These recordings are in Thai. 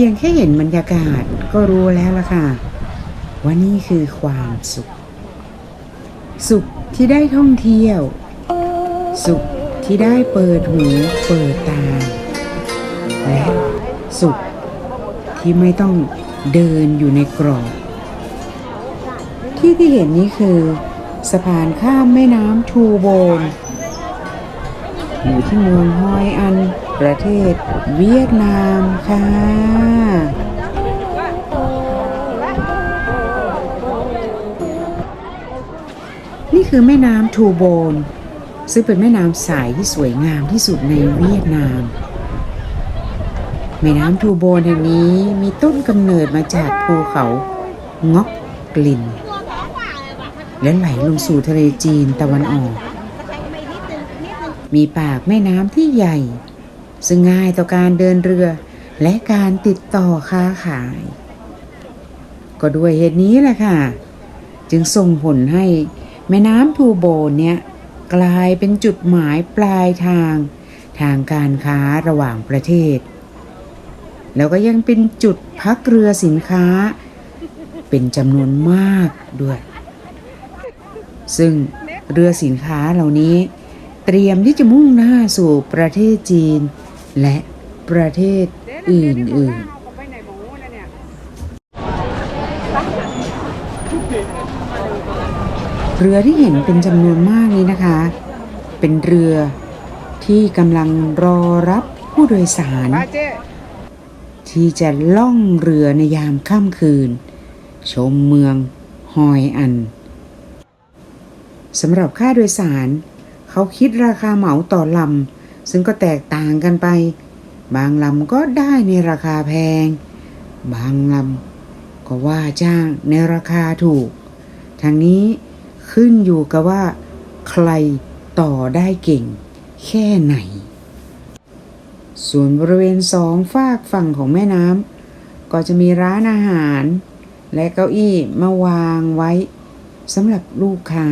พียงแค่เห็นบรรยากาศก็รู้แล้วล่ะค่ะ ว่านี่คือความสุข สุขที่ได้ท่องเที่ยว สุขที่ได้เปิดหูเปิดตา และสุขที่ไม่ต้องเดินอยู่ในกรอบ ที่ที่เห็นนี้คือสะพานข้ามแม่น้ำทูโบนอยู่ที่เมืองฮอยอัน ประเทศเวียดนามค่ะ นี่คือแม่น้ำทูโบน ซึ่งเป็นแม่น้ำสายที่สวยงามที่สุดในเวียดนาม แม่น้ำทูโบนแห่งนี้มีต้นกำเนิดมาจากภูเขางอกกลิ่น และไหลลงสู่ทะเลจีนตะวันออก มีปากแม่น้ำที่ใหญ่ ซึ่งง่ายต่อการเดินเรือ และการติดต่อค้าขาย ก็ด้วยเหตุนี้แหละค่ะ จึงส่งผลให้แม่น้ำทูโบนเนี่ย กลายเป็นจุดหมายปลายทาง ทางการค้าระหว่างประเทศ แล้วก็ยังเป็นจุดพักเรือสินค้า เป็นจำนวนมากด้วย ซึ่งเรือสินค้าเหล่านี้เตรียมที่จะมุ่งหน้าสู่ประเทศจีน และประเทศอื่นๆเรือที่เห็นเป็นจำนวนมากนี้นะคะ เป็นเรือที่กำลังรอรับผู้โดยสาร ที่จะล่องเรือในยามค่ำคืน ชมเมืองฮอยอันสำหรับค่าโดยสาร เขาคิดราคาเหมาต่อลำ ซึ่งก็แตกต่างกันไป บางลำก็ได้ในราคาแพง บางลำก็ว่าจ้างในราคาถูก ทางนี้ขึ้นอยู่กับว่า ใครต่อได้เก่ง แค่ไหน ส่วนบริเวณสองฝากฝั่งของแม่น้ำก็จะมีร้านอาหาร และเก้าอี้มาวางไว้สำหรับลูกค้า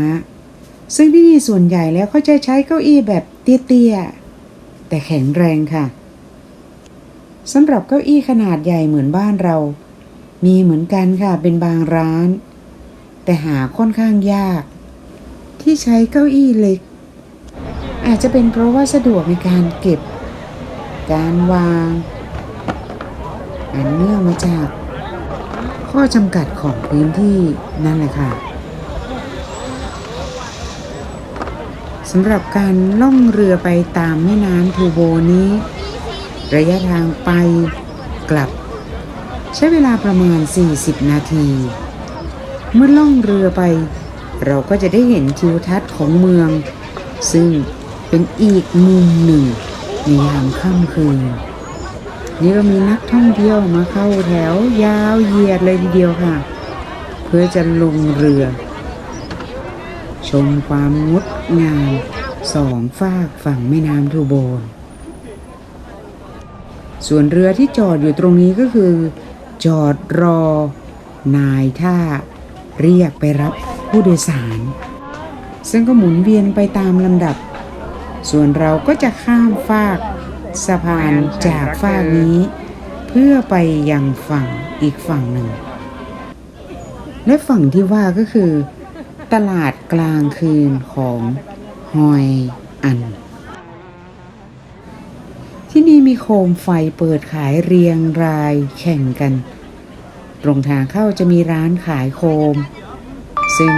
ซึ่งที่นี่ส่วนใหญ่แล้วเขาจะใช้เก้าอี้แบบเตี้ยๆ แต่แข็งแรงค่ะสำหรับเก้าอี้ขนาดใหญ่เหมือนบ้านเรา มีเหมือนกันค่ะเป็นบางร้าน แต่หาค่อนข้างยาก ที่ใช้เก้าอี้เล็ก อาจจะเป็นเพราะว่าสะดวกในการเก็บ การวางอันเนื่องมาจาก ข้อจำกัดของพื้นที่นั่นแหละค่ะ สำหรับการล่องเรือไปตามแม่น้ำทูโบนี้ ระยะทางไปกลับ ใช้เวลาประมาณ 40 นาที เมื่อล่องเรือไป เราก็จะได้เห็นทิวทัศน์ของเมือง ซึ่งเป็นอีกมุมหนึ่งในยามค่ำคืน นี่ก็มีนักท่องเที่ยวมาเข้าแถวยาวเหยียดเลยทีเดียวค่ะ เพื่อจะลงเรือ ชมความงดงามสองฝากฝั่งแม่น้ำทูโบน ส่วนเรือที่จอดอยู่ตรงนี้ก็คือ จอดรอ นายท่า เรียกไปรับผู้โดยสาร ซึ่งก็หมุนเวียนไปตามลำดับ ส่วนเราก็จะข้ามฟากสะพานจากฟากนี้ เพื่อไปยังฝั่งอีกฝั่งหนึ่ง และฝั่งที่ว่าก็คือ ตลาดกลางคืนของฮอยอัน ที่นี่มีโคมไฟเปิดขายเรียงรายแข่งกัน ตรงทางเข้าจะมีร้านขายโคม ซึ่ง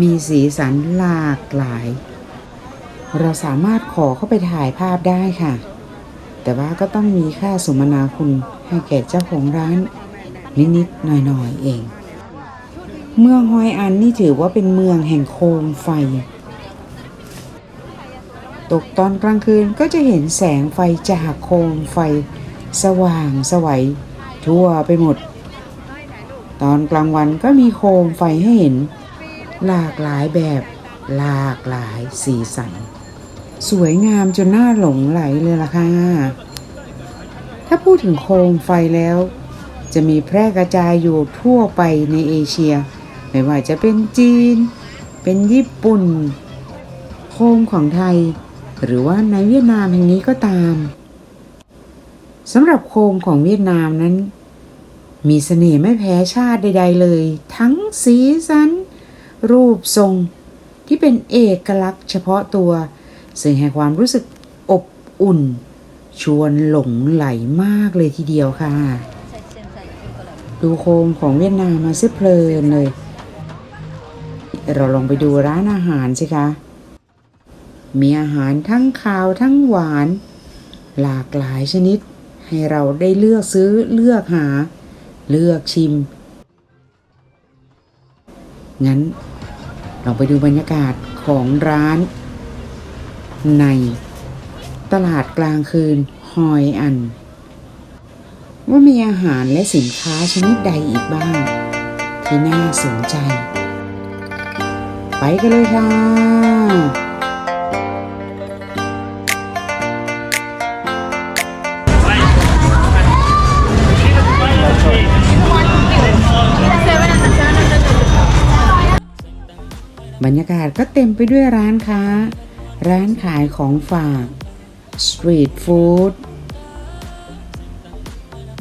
มีสีสันหลากหลาย เราสามารถขอเข้าไปถ่ายภาพได้ค่ะ แต่ว่าก็ต้องมีค่าสมนาคุณให้แก่เจ้าของร้านนิด ๆ หน่อย ๆ เอง เมืองฮอยอันนี่ถือว่าเป็นเมืองแห่งโคมไฟ ตกตอนกลางคืนก็จะเห็นแสงไฟจากโคมไฟ สว่างสวัยทั่วไปหมด ตอนกลางวันก็มีโคมไฟให้เห็น หลากหลายแบบ หลากหลายสีสัน สวยงามจนน่าหลงไหลเลยล่ะค่ะ ถ้าพูดถึงโคมไฟแล้วจะมีแพร่กระจายอยู่ทั่วไปในเอเชีย ไม่ว่าจะเป็นจีน เป็นญี่ปุ่น โคมของไทย หรือว่าในเวียดนามแห่งนี้ก็ตามสำหรับโคมของเวียดนามนั้น มีเสน่ห์ไม่แพ้ชาติใด ๆ เลย ทั้งสีสัน รูปทรงที่เป็นเอกลักษณ์เฉพาะตัว ซึ่งให้ความรู้สึกอบอุ่น ชวนหลงไหลมากเลยทีเดียวค่ะ ดูโคมของเวียดนามมาเสียเพลินเลย เราลองไปดูร้านอาหารสิคะ มีอาหารทั้งคาวทั้งหวาน หลากหลายชนิด ให้เราได้เลือกซื้อเลือกหา เลือกชิม งั้นเราไปดูบรรยากาศของร้าน ในตลาดกลางคืนฮอยอัน ว่ามีอาหารและสินค้าชนิดใดอีกบ้าง ที่น่าสนใจ ไปกันเลยค่ะ บรรยากาศก็เต็มไปด้วยร้านค้า ร้านขายของฝากสตรีทฟู้ด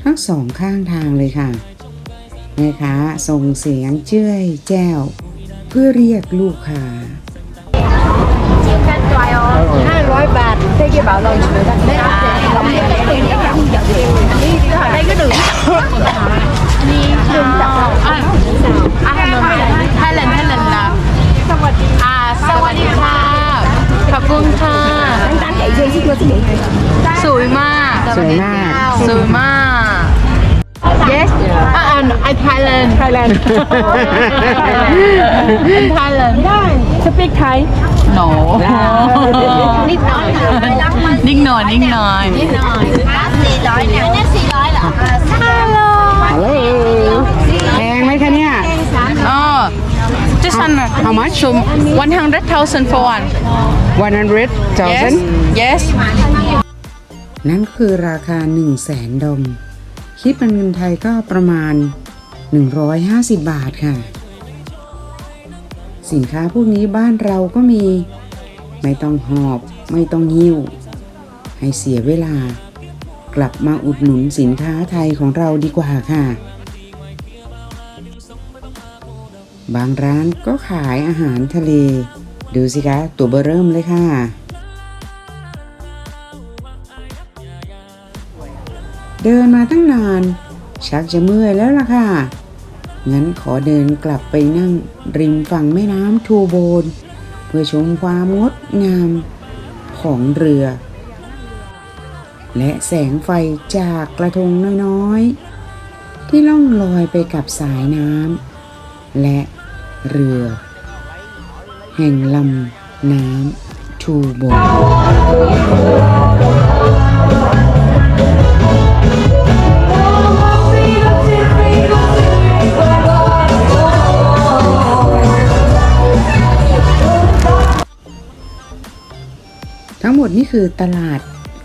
ทั้งสองข้างทางเลยค่ะแม่ค้าส่งเสียงเจ้ยแจ้ว เพื่อเรียกลูกค้าห้าร้อยบาทได้กี่บาทเราช่วยกันได้ได้ก็หนึ่งนี่ดึงจากเรา Thailand Thailand in Thailand ได้ speak Thai no นิดหน่อยนิดหน่อยนิดหน่อยนิดหน่อยสี่ร้อยเนี่ยเนี่ยสี่ร้อยเหรอฮัลโหลฮัลโหลแพงไหมคะเนี่ยอ๋อ this one How much? so one hundred thousand for one 100,000 yes yes นั่นคือราคา 1 0 0 0 0แสนดอมคิดเป็นเงินไทยก็ประมาณ 150 บาทค่ะ สินค้าพวกนี้บ้านเราก็มี ไม่ต้องหอบไม่ต้องหิ้ว ให้เสียเวลา กลับมาอุดหนุนสินค้าไทยของเราดีกว่าค่ะ บางร้านก็ขายอาหารทะเล ดูสิคะ ตัวเบอร์เริ่มเลยค่ะเดินมาตั้งนาน ชักจะเมื่อยแล้วล่ะค่ะ งั้นขอเดินกลับไปนั่งริมฝั่งแม่น้ำทูโบน เพื่อชมความงดงามของเรือ และแสงไฟจากกระทงน้อยๆ ที่ล่องลอยไปกับสายน้ำและเรือ แห่งลำน้ำทูโบน ทั้งหมดนี่คือตลาด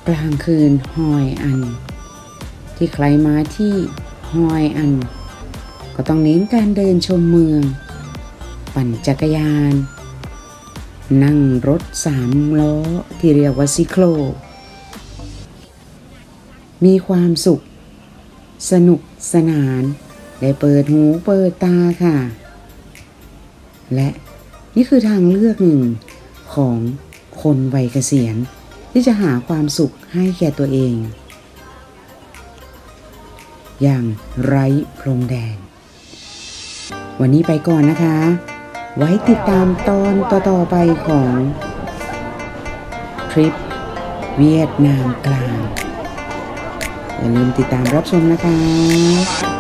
กลางคืนฮอยอัน ที่ใครมาที่ฮอยอัน ก็ต้องเน้นการเดินชมเมือง ปั่นจักรยาน นั่งรถสามล้อที่เรียกว่าซิโคล มีความสุข สนุกสนาน ได้เปิดหูเปิดตาค่ะ และนี่คือทางเลือกหนึ่งของ คนวัยเกษียณ ที่จะหาความสุขให้แก่ตัวเอง อย่างไร้พรมแดน วันนี้ไปก่อนนะคะ ไว้ติดตามตอนต่อๆไปของทริปเวียดนามกลางอย่าลืมติดตามรับชมนะคะ